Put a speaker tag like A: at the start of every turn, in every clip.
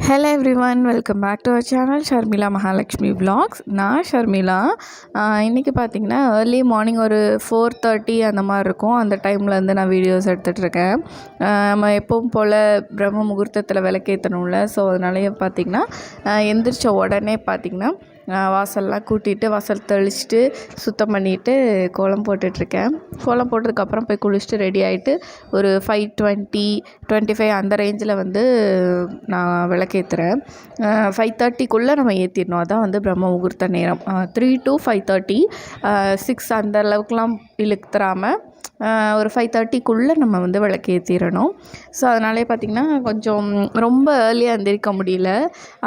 A: Hello everyone welcome back to our channel Sharmila Mahalakshmi vlogs. நான் ஷர்மிளா இன்றைக்கி பார்த்தீங்கன்னா early morning ஒரு ஃபோர் தேர்ட்டி அந்த மாதிரி இருக்கும். அந்த டைமில் இருந்து நான் வீடியோஸ் எடுத்துகிட்ருக்கேன் நம்ம எப்பவும் போல் பிரம்ம முகூர்த்தத்தில் விளக்கேற்றணும்ல ஸோ அதனாலேயே பார்த்திங்கன்னா எந்திரிச்ச உடனே பார்த்திங்கன்னா வாசல்லாம் கூட்டிட்டு வாசல் தெளிச்சிட்டு சுத்தம் பண்ணிவிட்டு கோலம் போட்டுட்ருக்கேன். கோலம் போட்டதுக்கப்புறம் போய் குளிச்சுட்டு ரெடி ஆகிட்டு ஒரு ஃபைவ் டுவெண்ட்டி டுவெண்ட்டி ஃபைவ் அந்த ரேஞ்சில் வந்து நான் விளக்கேற்றுறேன் ஃபைவ் தேர்ட்டிக்குள்ளே நம்ம ஏற்றிடணும் அதான் வந்து பிரம்ம முகூர்த்த நேரம். Three to five thirty six அந்த அளவுக்குலாம் இழுத்துறாமல் ஒரு ஃபைவ் தேர்ட்டிக்குள்ளே நம்ம வந்து விளக்கு ஏற்றிடணும் ஸோ அதனாலே பார்த்திங்கன்னா கொஞ்சம் ரொம்ப ஏர்லியாக எந்திரிக்க முடியல.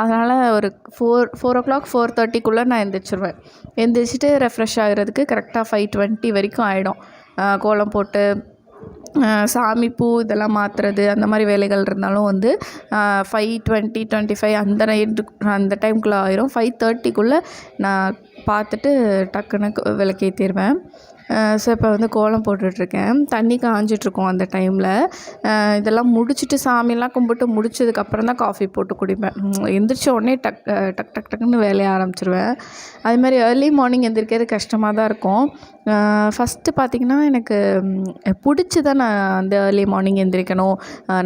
A: அதனால் ஒரு four four o'clock four தேர்ட்டிக்குள்ளே நான் எந்திரிச்சிருவேன். எந்திரிச்சிட்டு ரெஃப்ரெஷ் ஆகிறதுக்கு கரெக்டாக ஃபைவ் டுவெண்ட்டி வரைக்கும் ஆகிடும் கோலம் போட்டு சாமி பூ இதெல்லாம் மாற்றுறது அந்த மாதிரி வேலைகள் இருந்தாலும் வந்து ஃபைவ் டுவெண்ட்டி டுவெண்ட்டி ஃபைவ் அந்த நைட்டு அந்த டைம்குள்ளே ஆயிரும். ஃபைவ் தேர்ட்டிக்குள்ளே நான் பார்த்துட்டு டக்குன்னு விளக்கேற்றிடுவேன் ஸோ இப்போ வந்து கோலம் போட்டுட்ருக்கேன். தண்ணி காஞ்சிட்ருக்கோம் அந்த டைமில் இதெல்லாம் முடிச்சுட்டு சாமியெல்லாம் கும்பிட்டு முடிச்சதுக்கப்புறம் தான் காஃபி போட்டு குடிப்பேன். எந்திரிச்ச உடனே டக் டக் டக் டக்குன்னு வேலையை ஆரம்பிச்சிருவேன். அது மாதிரி ஏர்லி மார்னிங் எந்திரிக்கிறது கஷ்டமாக தான் இருக்கும். ஃபஸ்ட்டு பார்த்திங்கன்னா எனக்கு பிடிச்சி தான் நான் அந்த ஏர்லி மார்னிங் எந்திரிக்கணும்.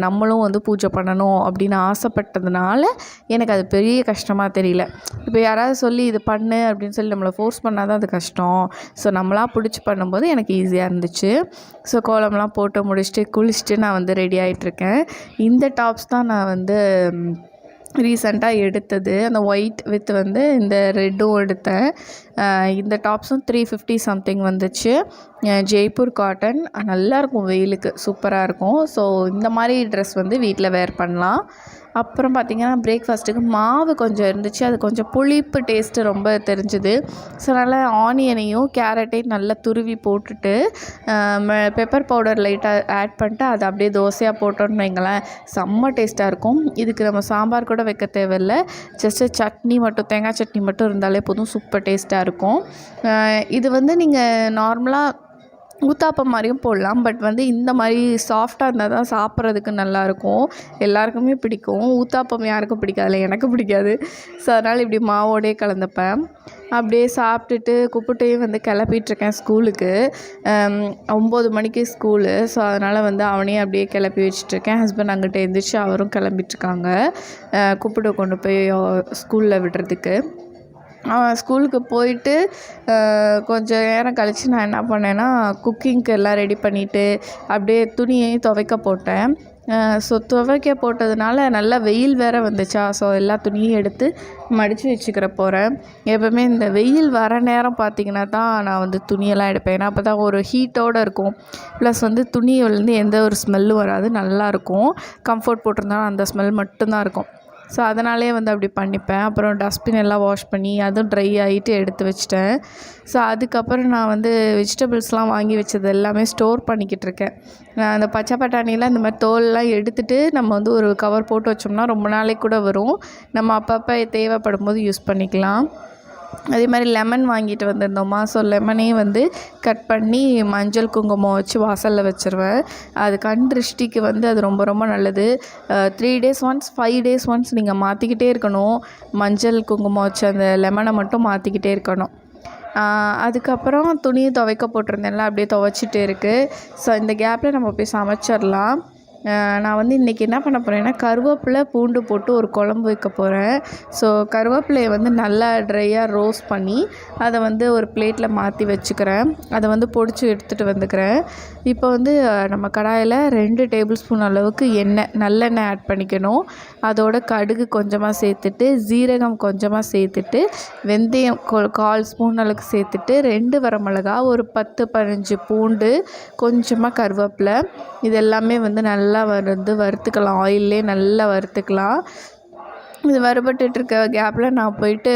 A: நம்மளும் வந்து பூஜை பண்ணணும் அப்படின்னு ஆசைப்பட்டதுனால எனக்கு அது பெரிய கஷ்டமாக தெரியல. இப்போ யாராவது சொல்லி இது பண்ணு அப்படின்னு சொல்லி நம்மளை ஃபோர்ஸ் பண்ணால் தான் அது கஷ்டம். ஸோ நம்மளாக பிடிச்சி பண்ணும்போது எனக்கு ஈஸியாக இருந்துச்சு. ஸோ கோலம்லாம் போட்டு முடிச்சுட்டு குளிச்சுட்டு நான் வந்து ரெடி ஆகிட்ருக்கேன் இந்த டாப்ஸ் தான் நான் வந்து ரீசெண்டாக எடுத்தது. அந்த ஒயிட் வித் வந்து இந்த ரெட்டும் எடுத்தேன். இந்த டாப்ஸும் த்ரீ ஃபிஃப்டி சம்திங் வந்துச்சு. ஜெய்ப்பூர் காட்டன் நல்லாயிருக்கும் வெயிலுக்கு சூப்பராக இருக்கும். ஸோ இந்த மாதிரி ட்ரெஸ் வந்து வீட்டில் வேர் பண்ணலாம். அப்புறம் பார்த்திங்கன்னா பிரேக்ஃபாஸ்ட்டுக்கு மாவு கொஞ்சம் இருந்துச்சு. அது கொஞ்சம் புளிப்பு டேஸ்ட்டு ரொம்ப தெரிஞ்சுது. ஸோ அதனால் ஆனியனையும் கேரட்டையும் நல்லா துருவி போட்டுட்டு பெப்பர் பவுடர் லைட்டாக ஆட் பண்ணிட்டு அதை அப்படியே தோசையாக போட்டோம்னு வைங்களேன் செம்ம டேஸ்ட்டாக இருக்கும். இதுக்கு நம்ம சாம்பார் கூட வைக்க தேவையில்ல. ஜஸ்ட்டு சட்னி மட்டும் தேங்காய் சட்னி மட்டும் இருந்தாலே போதும் சூப்பர் டேஸ்ட்டாக இருக்கும். இருக்கும். இது வந்து நீங்கள் நார்மலாக ஊத்தாப்பம் மாதிரியும் போடலாம். பட் வந்து இந்த மாதிரி சாஃப்டாக இருந்தால் தான் சாப்பிட்றதுக்கு நல்லாயிருக்கும் எல்லாருக்குமே பிடிக்கும். ஊத்தாப்பம் யாருக்கும் பிடிக்காதுல எனக்கு பிடிக்காது. ஸோ அதனால் இப்படி மாவோடே கலந்துப்பேன். அப்படியே சாப்பிட்டுட்டு குப்பிட்டையும் வந்து கிளப்பிட்டுருக்கேன் ஸ்கூலுக்கு. ஒம்பது மணிக்கு ஸ்கூலு. ஸோ அதனால் வந்து அவனையும் அப்படியே கிளப்பி வச்சுட்ருக்கேன். ஹஸ்பண்ட் அங்கிட்ட எழுந்திரிச்சு அவரும் கிளம்பிட்டுருக்காங்க குப்பிட்டை கொண்டு போய் ஸ்கூலில் விடுறதுக்கு. அவன் ஸ்கூலுக்கு போயிட்டு கொஞ்சம் நேரம் கழித்து நான் என்ன பண்ணேன்னா குக்கிங்க்கு எல்லாம் ரெடி பண்ணிவிட்டு அப்படியே துணியையும் துவைக்க போட்டேன். ஸோ துவைக்க போட்டதுனால நல்லா வெயில் வேறு வந்துச்சா? ஸோ எல்லா துணியும் எடுத்து மடித்து வச்சுக்கிற போகிறேன் எப்போவுமே இந்த வெயில் வர நேரம் பார்த்திங்கன்னா தான் நான் வந்து துணியெல்லாம் எடுப்பேன். ஏன்னா அப்போ தான் ஒரு ஹீட்டோடு இருக்கும். ப்ளஸ் வந்து துணியிலேருந்து எந்த ஒரு ஸ்மெல்லும் வராது. நல்லாயிருக்கும் கம்ஃபர்ட் போட்டிருந்தாலும் அந்த ஸ்மெல் மட்டும்தான் இருக்கும். ஸோ அதனாலே வந்து அப்படி பண்ணிப்பேன். அப்புறம் டஸ்ட்பின் எல்லாம் வாஷ் பண்ணி அதுவும் ட்ரை ஆகிட்டு எடுத்து வச்சிட்டேன். ஸோ அதுக்கப்புறம் நான் வந்து வெஜிடபிள்ஸ்லாம் வாங்கி வச்சது எல்லாமே ஸ்டோர் பண்ணிக்கிட்டு இருக்கேன். அந்த பச்சை பட்டாணிலாம் இந்த மாதிரி தோல்லாம் எடுத்துகிட்டு நம்ம வந்து ஒரு கவர் போட்டு வச்சோம்னா ரொம்ப நாளைக்கு கூட வரும். நம்ம அப்பப்போ தேவைப்படும் போது யூஸ் பண்ணிக்கலாம். அதே மாதிரி லெமன் வாங்கிட்டு வந்திருந்தோமா. ஸோ லெமனையும் வந்து கட் பண்ணி மஞ்சள் குங்குமம் வச்சு வாசலில் வச்சுருவேன். அது கண் திருஷ்டிக்கு வந்து அது ரொம்ப ரொம்ப நல்லது. Three days once five days once நீங்கள் மாற்றிக்கிட்டே இருக்கணும். மஞ்சள் குங்குமம் வச்சு அந்த லெமனை மட்டும் மாற்றிக்கிட்டே இருக்கணும். அதுக்கப்புறம் துணியை துவைக்க போட்டிருந்தேன்ல அப்படியே துவைச்சிட்டு இருக்குது ஸோ இந்த கேப்பில் நம்ம போய் சமைச்சிடலாம். நான் வந்து இன்றைக்கி என்ன பண்ண போகிறேன்னா கருவேப்பிலை பூண்டு போட்டு ஒரு குழம்பு வைக்க போகிறேன் ஸோ கருவேப்பிலையை வந்து நல்லா ட்ரையாக ரோஸ்ட் பண்ணி அதை வந்து ஒரு பிளேட்டில் மாற்றி வச்சுக்கிறேன். அதை வந்து பொடிச்சு எடுத்துகிட்டு வந்துக்கிறேன். இப்போ வந்து நம்ம கடாயில் ரெண்டு டேபிள் ஸ்பூன் அளவுக்கு எண்ணெய் நல்லெண்ணெய் ஆட் பண்ணிக்கணும். அதோட கடுகு கொஞ்சமாக சேர்த்துட்டு ஜீரகம் கொஞ்சமாக சேர்த்துட்டு வெந்தயம் கால் ஸ்பூன் அளவுக்கு சேர்த்துட்டு ரெண்டு வரமிளகா ஒரு பத்து பதினஞ்சு பூண்டு கொஞ்சமாக கருவேப்பிலை இது எல்லாமே வந்து நல்லா நல்லா வந்து வறுத்துக்கலாம். ஆயில்லே நல்லா வறுத்துக்கலாம். இது வறுபட்டுட்ருக்க கேப்பில் நான் போயிட்டு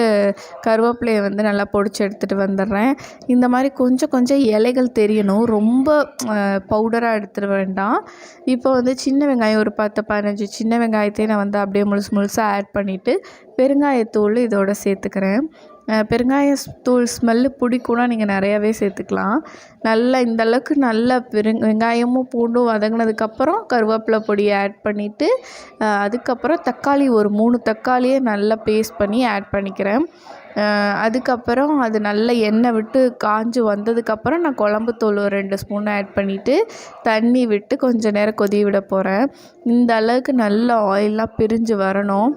A: கருவேப்பிலையை வந்து நல்லா பொடிச்சு எடுத்துகிட்டு வந்துடுறேன். இந்த மாதிரி கொஞ்சம் கொஞ்சம் இலைகள் தெரியணும். ரொம்ப பவுடராக எடுத்துட வேண்டாம். இப்போ வந்து சின்ன வெங்காயம் ஒரு பத்து பதினஞ்சு சின்ன வெங்காயத்தையும் நான் வந்து அப்படியே முழுசு முழுசாக ஆட் பண்ணிவிட்டு பெருங்காயத்தூள் இதோட சேர்த்துக்கிறேன். பெருங்காயத்தூள் ஸ்மெல்லு பிடிக்கும்னா நீங்கள் நிறையாவே சேர்த்துக்கலாம். நல்லா இந்த அளவுக்கு நல்லா பெருங் வெங்காயமும் பூண்டும் வதங்கினதுக்கப்புறம் கருவேப்பிலை பொடியை ஆட் பண்ணிவிட்டு அதுக்கப்புறம் தக்காளி ஒரு மூணு தக்காளியை நல்லா பேஸ்ட் பண்ணி ஆட் பண்ணிக்கிறேன். அதுக்கப்புறம் அது நல்லா எண்ணெய் விட்டு காஞ்சு வந்ததுக்கப்புறம் நான் குழம்பு தூள் ஒரு ரெண்டு ஸ்பூன் ஆட் பண்ணிவிட்டு தண்ணி விட்டு கொஞ்சம் நேரம் கொதி விட போகிறேன் இந்த அளவுக்கு நல்லா ஆயிலெலாம் பிரிஞ்சு வரணும்.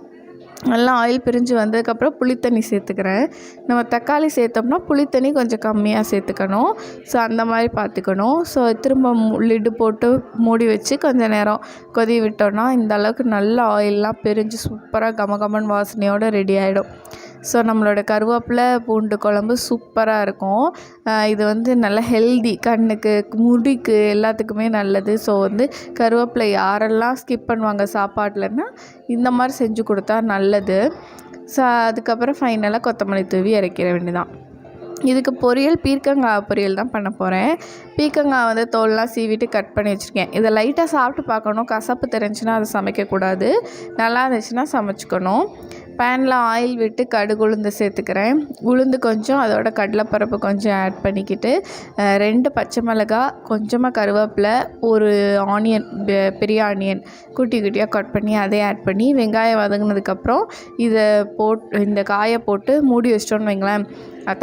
A: நல்லா ஆயில் பிரிஞ்சு வந்ததுக்கப்புறம் புளித்தண்ணி சேர்த்துக்கிறேன். நம்ம தக்காளி சேர்த்தோம்னா புளித்தண்ணி கொஞ்சம் கம்மியாக சேர்த்துக்கணும். ஸோ அந்த மாதிரி பார்த்துக்கணும். ஸோ திரும்ப லிட்டு போட்டு மூடி வச்சு கொஞ்சம் நேரம் கொதி விட்டோன்னா இந்த அளவுக்கு நல்ல ஆயிலெலாம் பிரிஞ்சு சூப்பராக கம கமன் வாசனையோடு ரெடி ஆகிடும் ஸோ நம்மளோட கருவேப்பிலை பூண்டு குழம்பு சூப்பராக இருக்கும். இது வந்து நல்ல ஹெல்தி கண்ணுக்கு முடிக்கு எல்லாத்துக்குமே நல்லது. ஸோ வந்து கருவேப்பிலை யாரெல்லாம் ஸ்கிப் பண்ணுவாங்க சாப்பாட்டிலன்னா இந்த மாதிரி செஞ்சு கொடுத்தா நல்லது. ஸோ அதுக்கப்புறம் ஃபைனலாக கொத்தமல்லி தூவி இறக்கிற வேண்டியதான் இதுக்கு பொரியல் பீர்க்கங்காய் பொரியல் தான் பண்ண போகிறேன் பீர்க்கங்காய் வந்து தோல்லாம் சீவிட்டு கட் பண்ணி வச்சுருக்கேன். இதை லைட்டாக சாப்பிட்டு பார்க்கணும். கசப்பு தெரிஞ்சுன்னா அதை சமைக்கக்கூடாது. நல்லா இருந்துச்சுன்னா சமைச்சிக்கணும். பேனில் ஆயில் விட்டு கடுகு உளுந்து சேர்த்துக்கிறேன். உளுந்து கொஞ்சம் அதோட கடலைப்பருப்பு கொஞ்சம் ஆட் பண்ணிக்கிட்டு ரெண்டு பச்சை மிளகாய் கொஞ்சமாக கருவேப்பிலை ஒரு ஆனியன் பெரிய ஆனியன் குட்டி குட்டியாக கட் பண்ணி அதை ஆட் பண்ணி வெங்காயம் வதங்கினதுக்கப்புறம் இதை போட் இந்த காயை போட்டு மூடி வச்சிட்டோன்னு வைங்களேன்.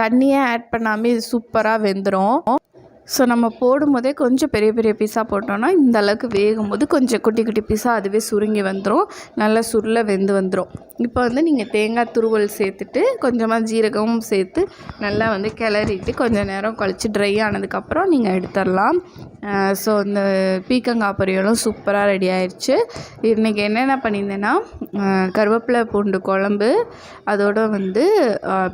A: தண்ணியே ஆட் பண்ணாமல் இது சூப்பராக வெந்துடும் ஸோ நம்ம போடும்போதே கொஞ்சம் பெரிய பெரிய பீஸாக போட்டோன்னா இந்த அளவுக்கு வேகும்போது கொஞ்சம் குட்டி குட்டி பீஸாக அதுவே சுருங்கி வந்துடும் நல்லா சுருள வெந்து வந்துடும் இப்போ வந்து நீங்கள் தேங்காய் துருவல் சேர்த்துட்டு கொஞ்சமாக ஜீரகமும் சேர்த்து நல்லா வந்து கிளறிட்டு கொஞ்சம் நேரம் கழித்து ட்ரை ஆனதுக்கப்புறம் நீங்கள் எடுத்துடலாம். ஸோ இந்த பீக்கங்காய் பொரியலும் சூப்பராக ரெடி ஆயிடுச்சு இன்றைக்கி என்னென்ன பண்ணியிருந்தேன்னா கருவேப்பிலை பூண்டு குழம்பு அதோட வந்து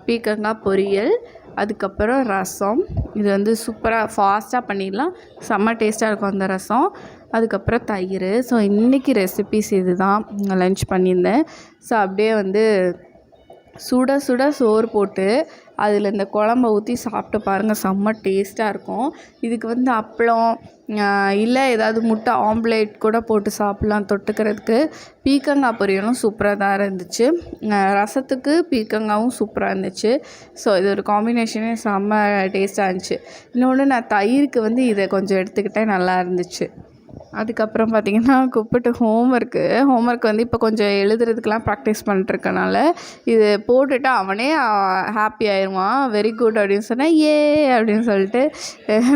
A: பீக்கங்காய் பொரியல் அதுக்கப்புறம் ரசம். இது வந்து சூப்பராக ஃபாஸ்ட்டாக பண்ணிடலாம். செம்ம டேஸ்ட்டாக இருக்கும் அந்த ரசம். அதுக்கப்புறம் தயிர். ஸோ இன்றைக்கி ரெசிபிஸ் இது தான் லன்ச் பண்ணியிருந்தேன். ஸோ அப்படியே வந்து சுட சுட சோறு போட்டு அதில் இந்த குழம்ப ஊற்றி சாப்பிட்டு பாருங்கள் செம்ம டேஸ்ட்டாக இருக்கும். இதுக்கு வந்து அப்பளம் இல்லை ஏதாவது முட்டை ஆம்லேட் கூட போட்டு சாப்பிட்லாம் தொட்டுக்கிறதுக்கு. பீக்கங்காய் பொரியலும் சூப்பராக தான் இருந்துச்சு. ரசத்துக்கு பீக்கங்காவும் சூப்பராக இருந்துச்சு. ஸோ இது ஒரு காம்பினேஷனே செம்ம டேஸ்ட்டாக இருந்துச்சு. இன்னொன்று நான் தயிருக்கு வந்து இதை கொஞ்சம் எடுத்துக்கிட்டேன் நல்லா இருந்துச்சு. அதுக்கப்புறம் பார்த்திங்கன்னா கூப்பிட்டு ஹோம்ஒர்க்கு ஹோம்ஒர்க் வந்து இப்போ கொஞ்சம் எழுதுறதுக்கெலாம் ப்ராக்டிஸ் பண்ணிட்டுருக்கனால இது போட்டுட்டு அவனே ஹாப்பி ஆயிடுவான் வெரி குட் அப்படின்னு சொன்னால் ஏ அப்படின்னு சொல்லிட்டு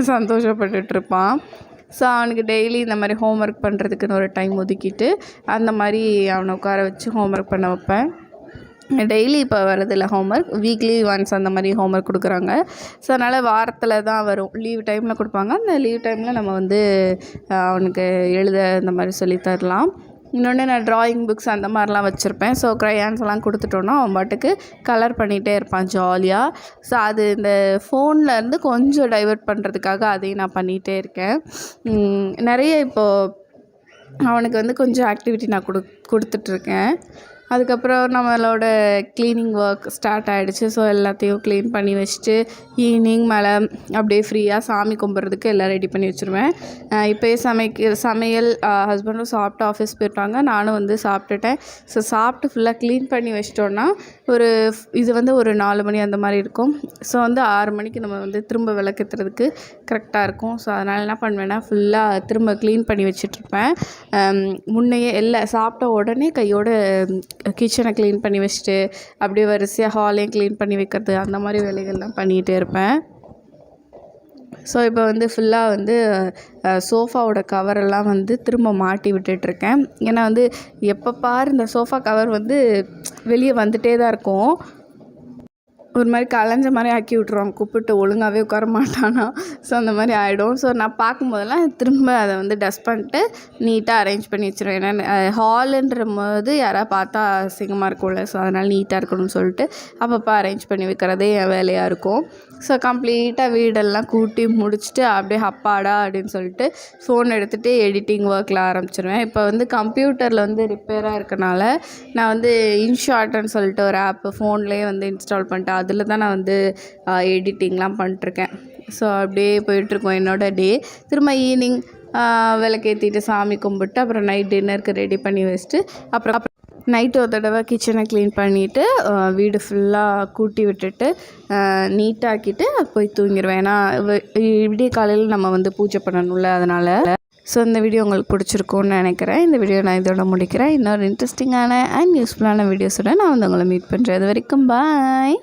A: சந்தோஷப்பட்டுட்டு இருப்பான் ஸோ அவனுக்கு டெய்லி இந்த மாதிரி ஹோம்ஒர்க் பண்ணுறதுக்குன்னு ஒரு டைம் ஒதுக்கிட்டு அந்த மாதிரி அவனை உட்கார வச்சு ஹோம்ஒர்க் பண்ண வைப்பேன். டெய்லி இப்போ வரதில்ல ஹோம்ஒர்க் வீக்லி ஒன்ஸ் அந்த மாதிரி ஹோம்ஒர்க் கொடுக்குறாங்க. ஸோ அதனால் வாரத்தில் தான் வரும். லீவ் டைமில் கொடுப்பாங்க. அந்த லீவ் டைமில் நம்ம வந்து அவனுக்கு எழுத இந்த மாதிரி சொல்லி தரலாம். இன்னொன்று நான் ட்ராயிங் புக்ஸ் அந்த மாதிரிலாம் வச்சுருப்பேன். ஸோ க்ரையான்ஸ் எல்லாம் கொடுத்துட்டோன்னா அவன் பாட்டுக்கு கலர் பண்ணிகிட்டே இருப்பான் ஜாலியாக ஸோ அது இந்த ஃபோன்லேருந்து கொஞ்சம் டைவர்ட் பண்ணுறதுக்காக அதையும் நான் பண்ணிகிட்டே இருக்கேன். நிறைய இப்போது அவனுக்கு வந்து கொஞ்சம் ஆக்டிவிட்டி நான் கொடு கொடுத்துட்ருக்கேன் அதுக்கப்புறம் நம்மளோட க்ளீனிங் ஒர்க் ஸ்டார்ட் ஆகிடுச்சு ஸோ எல்லாத்தையும் க்ளீன் பண்ணி வச்சுட்டு ஈவினிங் மேலே அப்படியே ஃப்ரீயாக சாமி கும்பிட்றதுக்கு எல்லாம் ரெடி பண்ணி வச்சுருவேன். இப்போயே சமைக்க சமையல் ஹஸ்பண்டும் சாப்பிட்டு ஆஃபீஸ் போயிட்டாங்க. நானும் வந்து சாப்பிட்டுட்டேன். ஸோ சாப்பிட்டு ஃபுல்லாக க்ளீன் பண்ணி வச்சிட்டோன்னா ஒரு இது வந்து ஒரு நாலு மணி அந்த மாதிரி இருக்கும். ஸோ வந்து ஆறு மணிக்கு நம்ம வந்து திரும்ப விளக்கத்துறதுக்கு கரெக்டாக இருக்கும். ஸோ அதனால் என்ன பண்ணுவேன்னா ஃபுல்லாக திரும்ப க்ளீன் பண்ணி வச்சிட்ருப்பேன் முன்னையே எல்லா சாப்பிட்ட உடனே கையோட கிச்சனை க்ளீன் பண்ணி வச்சுட்டு அப்படியே வரிசையாக ஹாலையும் க்ளீன் பண்ணி வைக்கிறது அந்த மாதிரி வேலைகள்லாம் பண்ணிகிட்டே இருப்பேன். ஸோ இப்போ வந்து ஃபுல்லாக வந்து சோஃபாவோட கவரெல்லாம் வந்து திரும்ப மாட்டி விட்டுட்ருக்கேன் ஏன்னா வந்து எப்போ பாரு இந்த சோஃபா கவர் வந்து வெளியே வந்துகிட்டே தான் இருக்கும். ஒரு மாதிரி கலைஞ்ச மாதிரி ஆக்கி விட்ருவாங்க கூப்பிட்டு ஒழுங்காகவே உட்கார மாட்டானா. ஸோ அந்த மாதிரி ஆகிடும் ஸோ நான் பார்க்கும்போதெல்லாம் திரும்ப அதை வந்து டஸ்ட் பண்ணிட்டு நீட்டாக அரேஞ்ச் பண்ணி வச்சிருவேன். ஏன்னா ஹாலுன்ற போது யாராவது பார்த்தா அசிங்கமாக இருக்கும்ல. ஸோ அதனால் நீட்டாக இருக்கணும்னு சொல்லிட்டு அப்பப்போ அரேஞ்ச் பண்ணி வைக்கிறதே என் வேலையாக இருக்கும். ஸோ கம்ப்ளீட்டாக வீடெல்லாம் கூட்டி முடிச்சுட்டு அப்படியே அப்பாடா அப்படின்னு சொல்லிட்டு ஃபோன் எடுத்துகிட்டு எடிட்டிங் ஒர்க்கில் ஆரம்பிச்சிருவேன். இப்போ வந்து கம்ப்யூட்டரில் வந்து ரிப்பேராக இருக்கனால நான் வந்து இன்ஷார்ட்னு சொல்லிட்டு ஒரு ஆப்பு ஃபோன்லேயே வந்து இன்ஸ்டால் பண்ணிட்டு அதில் தான் நான் வந்து எடிட்டிங்லாம் பண்ணிட்டுருக்கேன். ஸோ அப்படியே போயிட்டுருக்கோம் என்னோட டே திரும்ப ஈவினிங் விளக்கேற்றிட்டு சாமி கும்பிட்டு அப்புறம் நைட் டின்னருக்கு ரெடி பண்ணி வச்சுட்டு அப்புறம் நைட்டு ஒரு தடவை கிச்சனை க்ளீன் பண்ணிவிட்டு வீடு ஃபுல்லாக கூட்டி விட்டுட்டு நீட்டாக்கிட்டு போய் தூங்கிடுவேன் ஏன்னா விடிய காலையில் நம்ம வந்து பூஜை பண்ணணும்ல அதனால். ஸோ இந்த வீடியோ உங்களுக்கு பிடிச்சிருக்கும்னு நினைக்கிறேன். இந்த வீடியோ நான் இதோட முடிக்கிறேன். இன்னொரு இன்ட்ரெஸ்டிங்கான அண்ட் யூஸ்ஃபுல்லான வீடியோஸோட நான் வந்து உங்களை மீட் பண்ணுறேன் அது வரைக்கும் பாய்